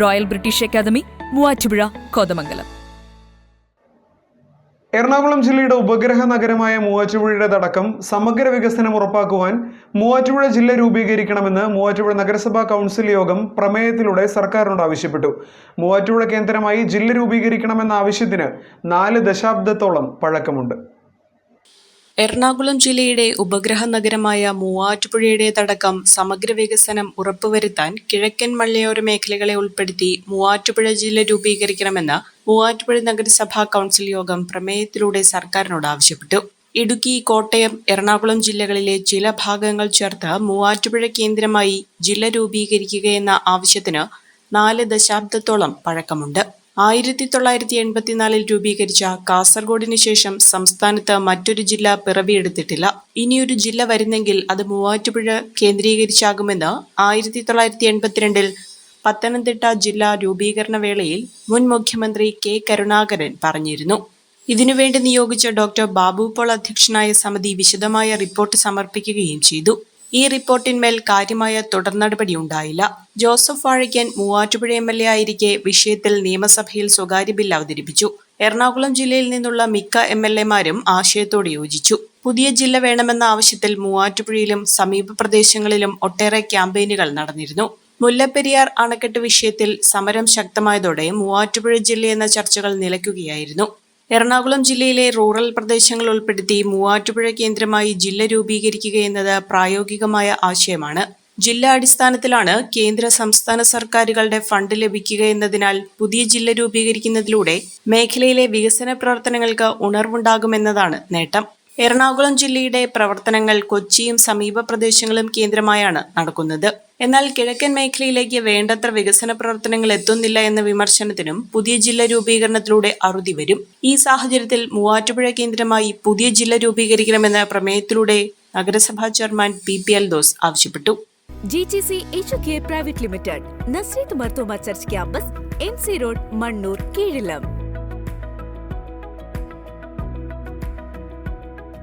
Royal British academy Muvattupuzha Kothamangalam. Ernakulam ജില്ലയുടെ ഉപഗ്രഹ നഗരമായ മൂവാറ്റുപുഴയുടേതടക്കം സമഗ്ര വികസനം ഉറപ്പാക്കുവാൻ മൂവാറ്റുപുഴ ജില്ല രൂപീകരിക്കണമെന്ന് മൂവാറ്റുപുഴ നഗരസഭാ കൗൺസിൽ യോഗം പ്രമേയത്തിലൂടെ സർക്കാരിനോട് ആവശ്യപ്പെട്ടു. മൂവാറ്റുപുഴ കേന്ദ്രമായി ജില്ല രൂപീകരിക്കണമെന്ന ആവശ്യത്തിന് നാല് ദശാബ്ദത്തോളം പഴക്കമുണ്ട്. എറണാകുളം ജില്ലയുടെ ഉപഗ്രഹ നഗരമായ മൂവാറ്റുപുഴയുടേതടക്കം സമഗ്ര വികസനം ഉറപ്പുവരുത്താൻ കിഴക്കൻ മലയോര മേഖലകളെ ഉൾപ്പെടുത്തി മൂവാറ്റുപുഴ ജില്ല രൂപീകരിക്കണമെന്ന് മൂവാറ്റുപുഴ നഗരസഭാ കൗൺസിൽ യോഗം പ്രമേയത്തിലൂടെ സർക്കാരിനോട് ആവശ്യപ്പെട്ടു. ഇടുക്കി കോട്ടയം എറണാകുളം ജില്ലകളിലെ ചില ഭാഗങ്ങൾ ചേർത്ത് മൂവാറ്റുപുഴ കേന്ദ്രമായി ജില്ല രൂപീകരിക്കുകയെന്ന ആവശ്യത്തിന് നാല് ദശാബ്ദത്തോളം പഴക്കമുണ്ട്. ആയിരത്തി തൊള്ളായിരത്തി എൺപത്തിനാലിൽ രൂപീകരിച്ച കാസർഗോഡിന് ശേഷം സംസ്ഥാനത്ത് മറ്റൊരു ജില്ല പിറവിയെടുത്തിട്ടില്ല. ഇനിയൊരു ജില്ല വരുന്നെങ്കിൽ അത് മൂവാറ്റുപുഴ കേന്ദ്രീകരിച്ചാകുമെന്ന് ആയിരത്തി തൊള്ളായിരത്തി എൺപത്തിരണ്ടിൽ പത്തനംതിട്ട ജില്ലാ രൂപീകരണ വേളയിൽ മുൻ മുഖ്യമന്ത്രി കെ കരുണാകരൻ പറഞ്ഞിരുന്നു. ഇതിനുവേണ്ടി നിയോഗിച്ച ഡോക്ടർ ബാബു പോൾ അധ്യക്ഷനായ സമിതി വിശദമായ റിപ്പോർട്ട് സമർപ്പിക്കുകയും ചെയ്തു. ഈ റിപ്പോർട്ടിന്മേൽ കാര്യമായ തുടർ നടപടി ഉണ്ടായില്ല. Joseph Vazhakkan Muvattupuzha M L A ആയിരിക്കെ വിഷയത്തിൽ നിയമസഭയിൽ സ്വകാര്യ ബിൽ അവതരിപ്പിച്ചു. എറണാകുളം ജില്ലയിൽ നിന്നുള്ള മിക്ക എം എൽ എമാരും ആശയത്തോട് യോജിച്ചു. പുതിയ ജില്ല വേണമെന്ന ആവശ്യത്തിൽ മൂവാറ്റുപുഴയിലും സമീപ പ്രദേശങ്ങളിലും ഒട്ടേറെ ക്യാമ്പയിനുകൾ നടന്നിരുന്നു. മുല്ലപ്പെരിയാർ അണക്കെട്ട് വിഷയത്തിൽ സമരം ശക്തമായതോടെ മൂവാറ്റുപുഴ ജില്ലയെന്ന ചർച്ചകൾ നിലയ്ക്കുകയായിരുന്നു. എറണാകുളം ജില്ലയിലെ റൂറൽ പ്രദേശങ്ങൾ ഉൾപ്പെടുത്തി മൂവാറ്റുപുഴ കേന്ദ്രമായി ജില്ല രൂപീകരിക്കുക എന്നത് പ്രായോഗികമായ ആശയമാണ്. ജില്ലാ അടിസ്ഥാനത്തിലാണ് കേന്ദ്ര സംസ്ഥാന സർക്കാരുകളുടെ ഫണ്ട് ലഭിക്കുക എന്നതിനാൽ പുതിയ ജില്ല രൂപീകരിക്കുന്നതിലൂടെ മേഖലയിലെ വികസന പ്രവർത്തനങ്ങൾക്ക് ഉണർവുണ്ടാകുമെന്നതാണ് നേട്ടം. എറണാകുളം ജില്ലയുടെ പ്രവർത്തനങ്ങൾ കൊച്ചിയും സമീപ പ്രദേശങ്ങളും കേന്ദ്രമായാണ് നടക്കുന്നത്. എന്നാൽ കിഴക്കൻ മേഖലയിലേക്ക് വേണ്ടത്ര വികസന പ്രവർത്തനങ്ങൾ എത്തുന്നില്ല എന്ന വിമർശനത്തിനും പുതിയ ജില്ല രൂപീകരണത്തിലൂടെ അറുതി വരും. ഈ സാഹചര്യത്തിൽ മൂവാറ്റുപുഴ കേന്ദ്രമായി പുതിയ ജില്ല രൂപീകരിക്കണമെന്ന പ്രമേയത്തിലൂടെ നഗരസഭാ chairman P P Eldhose ആവശ്യപ്പെട്ടു. G G C H K private limited Nazareth Marthoma church campus M C road Mannoor Keezhillam